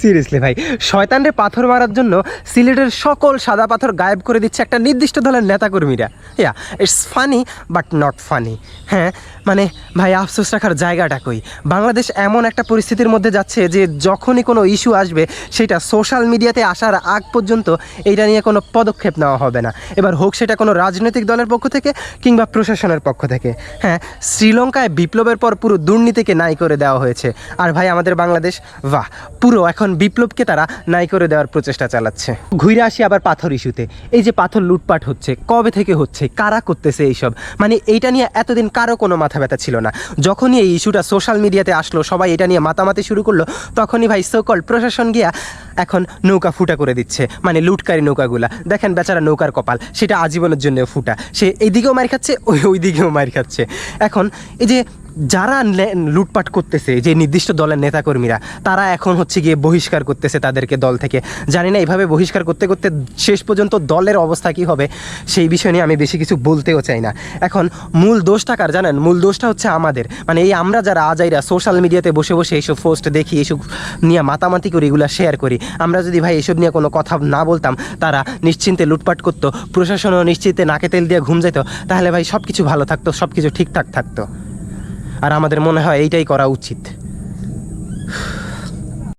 Seriously ভাই, শয়তানরে পাথর মারার জন্য সিলেটের সকল সাদা পাথর গায়েব করে দিচ্ছে একটা নির্দিষ্ট দলের নেতাকর্মীরা। Yeah it's funny but not funny হ্যাঁ মানে ভাই, আফসোস রাখার জায়গাটা কই? বাংলাদেশ এমন একটা পরিস্থিতির মধ্যে যাচ্ছে যে যখনই কোনো ইস্যু আসবে, সেটা সোশ্যাল মিডিয়াতে আসার আগ পর্যন্ত এইটা নিয়ে কোনো পদক্ষেপ নেওয়া হবে না। এবার হোক সেটা কোনো রাজনৈতিক দলের পক্ষ থেকে কিংবা প্রশাসনের পক্ষ থেকে। হ্যাঁ শ্রীলঙ্কায় বিপ্লবের পর পুরো দুর্নীতিকে নাই করে দেওয়া হয়েছে। আর ভাই, আমাদের বাংলাদেশ, বাহ, পুরো এখন বিপ্লবকে তারা নাই করে দেওয়ার প্রচেষ্টা চালাচ্ছে। ঘুরে আসি আবার পাথর ইস্যুতে। এই যে পাথর লুটপাট হচ্ছে, কবে থেকে হচ্ছে, কারা করতেছে এইসব? মানে এইটা নিয়ে এতদিন কারও কোনো মাথা ব্যথা ছিল না। যখনই এই ইস্যুটা সোশ্যাল মিডিয়াতে আসলো, সবাই এটা নিয়ে মাতামাতি শুরু করল, তখনই ভাই সকল প্রশাসন গিয়া এখন নৌকা ফুটা করে দিচ্ছে। মানে লুটকারী নৌকাগুলা। দেখেন বেচারা নৌকার কপাল, সেটা আজীবনের জন্য ফুটা। সে এইদিকেও মার খাচ্ছে, ওই ওই দিকেও মার খাচ্ছে। এখন এই যে যারা লুটপাট করতেছে যে নির্দিষ্ট দলের নেতাকর্মীরা, তারা এখন হচ্ছে গিয়ে বহিষ্কার করতেছে তাদেরকে দল থেকে। জানি না এইভাবে বহিষ্কার করতে করতে শেষ পর্যন্ত দলের অবস্থা কী হবে, সেই বিষয় নিয়ে আমি বেশি কিছু বলতেও চাই না। এখন মূল দোষটা কার জানেন? মূল দোষটা হচ্ছে আমাদের। মানে এই আমরা যারা আজাইরা সোশ্যাল মিডিয়াতে বসে বসে এইসব পোস্ট দেখি, এইসব নিয়ে মাতামাতি করি, এগুলো শেয়ার করি, আমরা যদি ভাই এসব নিয়ে কোনো কথা না বলতাম, তারা নিশ্চিন্তে লুটপাট করতো, প্রশাসনও নিশ্চিন্তে নাকে তেল দিয়ে ঘুম যেত তাহলে ভাই সব কিছু ভালো থাকতো সব কিছু ঠিকঠাক থাকতো। আর আমাদের মনে হয় এইটাই করা উচিত।